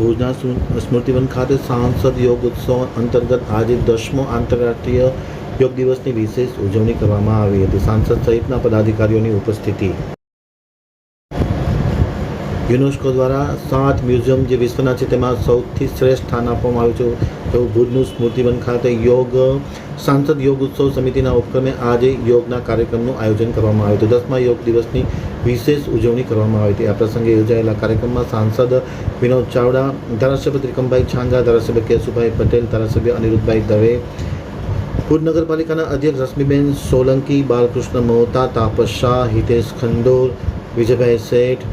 ભુજના સ્મૃ- સ્મૃતિવન ખાતે સાંસદ યોગ ઉત્સવ અંતર્ગત આજે દસમો આંતરરાષ્ટ્રીય યોગ દિવસની વિશેષ ઉજવણી કરવામાં આવી હતી. સાંસદ સહિતના પદાધિકારીઓની ઉપસ્થિતિ. યુનેસ્કો દ્વારા સાત મ્યુઝિયમ જે વિશ્વના છે તેમાં સૌથી શ્રેષ્ઠ સ્થાન આપવામાં આવ્યું છે. તેવું ભુજનું સ્મૃતિવન ખાતે યોગ, સાંસદ યોગ ઉત્સવ સમિતિના ઉપક્રમે આજે યોગના કાર્યક્રમનું આયોજન કરવામાં આવ્યું હતું. દસમા યોગ દિવસની વિશેષ ઉજવણી કરવામાં આવી હતી. આ પ્રસંગે યોજાયેલા કાર્યક્રમમાં સાંસદ વિનોદ ચાવડા, ધારાસભ્ય ત્રિકમભાઈ છાંગા, ધારાસભ્ય કેશુભાઈ પટેલ, ધારાસભ્ય અનિરુદ્ધભાઈ દવે, ભુજ નગરપાલિકાના અધ્યક્ષ રશ્મિબેન સોલંકી, બાલકૃષ્ણ મહોતા, તાપસ શાહ, હિતેશ ખંડોર, વિજયભાઈ શેઠ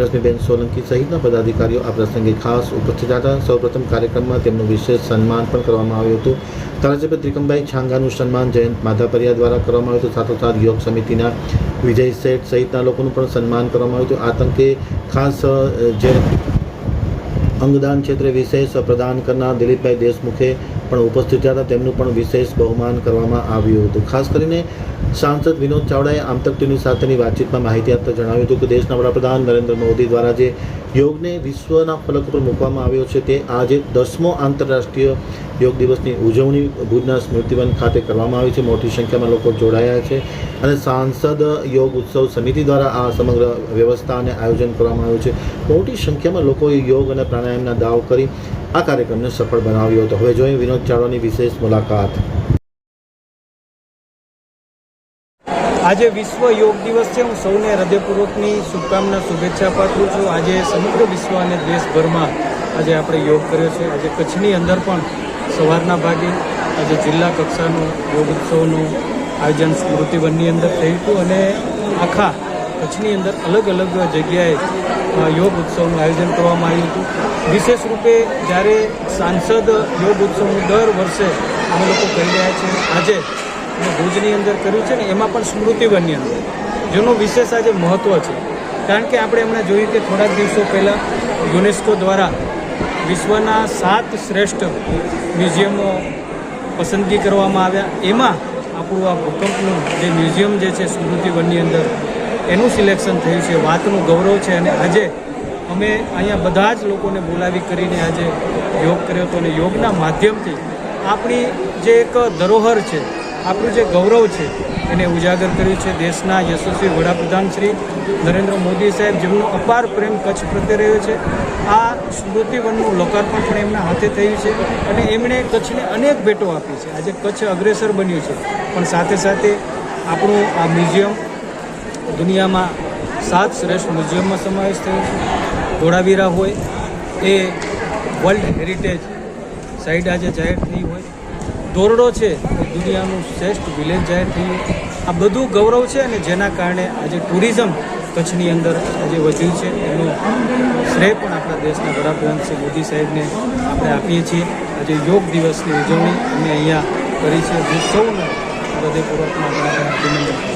રશ્મિબેન સોલંકી સહિતના પદાધિકારીઓ આ પ્રસંગે ખાસ ઉપસ્થિત હતા. સૌપ્રથમ કાર્યક્રમમાં તેમનું વિશેષ સન્માન પણ કરવામાં આવ્યું હતું. ધારાસભ્ય ત્રિકમભાઈ છાંગાનું સન્માન જયંત માધાપરિયા દ્વારા કરવામાં આવ્યું હતું. સાથોસાથ યોગ સમિતિના વિજય શેઠ સહિતના લોકોનું પણ સન્માન કરવામાં આવ્યું હતું. આતંકે ખાસ જે અંગદાન ક્ષેત્રે વિશેષ પ્રદાન કરનાર દિલીપભાઈ દેશમુખે પણ ઉપસ્થિત હતા. તેમનું પણ વિશેષ બહુમાન કરવામાં આવ્યું હતું. ખાસ કરીને સાંસદ વિનોદ ચાવડાએ આમતકટીની સાથેની વાતચીતમાં માહિતી આપતા જણાવ્યું હતું કે દેશના વડાપ્રધાન નરેન્દ્ર મોદી દ્વારા જે યોગને વિશ્વના ફલક પર મૂકવામાં આવ્યો છે, તે આજે દસમો આંતરરાષ્ટ્રીય યોગ દિવસની ઉજવણી ભુજના સ્મૃતિવન ખાતે કરવામાં આવી છે. મોટી સંખ્યામાં લોકો જોડાયા છે અને સાંસદ યોગ ઉત્સવ સમિતિ દ્વારા આ સમગ્ર વ્યવસ્થા અને આયોજન કરવામાં આવ્યું છે. મોટી સંખ્યામાં લોકોએ યોગ અને પ્રાણાયામના દાવ કરી આ કાર્યક્રમને સફળ બનાવ્યો હતો. હવે જોઈએ વિનોદ ચાવડાની વિશેષ મુલાકાત. આજે વિશ્વ યોગ દિવસ છે. હું સૌને હૃદયપૂર્વકની શુભકામના, શુભેચ્છા પાઠવું છું. આજે સમગ્ર વિશ્વ અને દેશભરમાં આજે આપણે યોગ કર્યો છે. આજે કચ્છની અંદર પણ સવારના ભાગે આજે જિલ્લા કક્ષાનું યોગ ઉત્સવનું આયોજન સ્મૃતિવનની અંદર થયું હતું અને આખા કચ્છની અંદર અલગ અલગ જગ્યાએ યોગ ઉત્સવનું આયોજન કરવામાં આવ્યું હતું. વિશેષ રૂપે જ્યારે સાંસદ યોગ ઉત્સવનું દર વર્ષે અમે લોકો કરી રહ્યા છીએ. આજે ભુજની અંદર કર્યું છે ને, એમાં પણ સ્મૃતિવનની અંદર. જેનું વિશેષ આજે મહત્ત્વ છે. કારણ કે આપણે હમણાં જોયું કે થોડાક દિવસો પહેલાં યુનેસ્કો દ્વારા વિશ્વના સાત શ્રેષ્ઠ મ્યુઝિયમો પસંદગી કરવામાં આવ્યા. એમાં આપણું આ ભૂકંપનું જે મ્યુઝિયમ જે છે સ્મૃતિવનની અંદર, એનું સિલેક્શન થયું છે. વાતનું ગૌરવ છે અને આજે અમે અહીંયા બધા જ લોકોને બોલાવી કરીને આજે યોગ કર્યો હતો અને યોગના માધ્યમથી આપણી જે એક ધરોહર છે, આપણું જે ગૌરવ છે એને ઉજાગર કર્યું છે. દેશના યશસ્વી વડાપ્રધાન શ્રી નરેન્દ્ર મોદી સાહેબ, જેમનો અપાર પ્રેમ કચ્છ પ્રત્યે રહ્યો છે. આ સ્મૃતિવનનું લોકાર્પણ પણ એમના હાથે થયું છે અને એમણે કચ્છને અનેક ભેટો આપી છે. આજે કચ્છ અગ્રેસર બન્યું છે. પણ સાથે સાથે આપણું આ મ્યુઝિયમ દુનિયામાં સાત શ્રેષ્ઠ મ્યુઝિયમમાં સમાવેશ થયો છે. ધોળાવીરા હોય એ વર્લ્ડ હેરિટેજ સાઇટ આજે જાહેર થઈ હોય. દોરડો છે એ દુનિયાનું શ્રેષ્ઠ વિલેજ જાહેર થયું. આ બધું ગૌરવ છે અને જેના કારણે આજે ટુરિઝમ કચ્છની અંદર આજે વધ્યું છે. એનો શ્રેય પણ આપણા દેશના વડાપ્રધાન શ્રી મોદી સાહેબને આપણે આપીએ છીએ. આજે યોગ દિવસની ઉજવણી અમે અહીંયા કરી છે. હું સૌને હૃદયપૂર્વકમાં અભિનંદન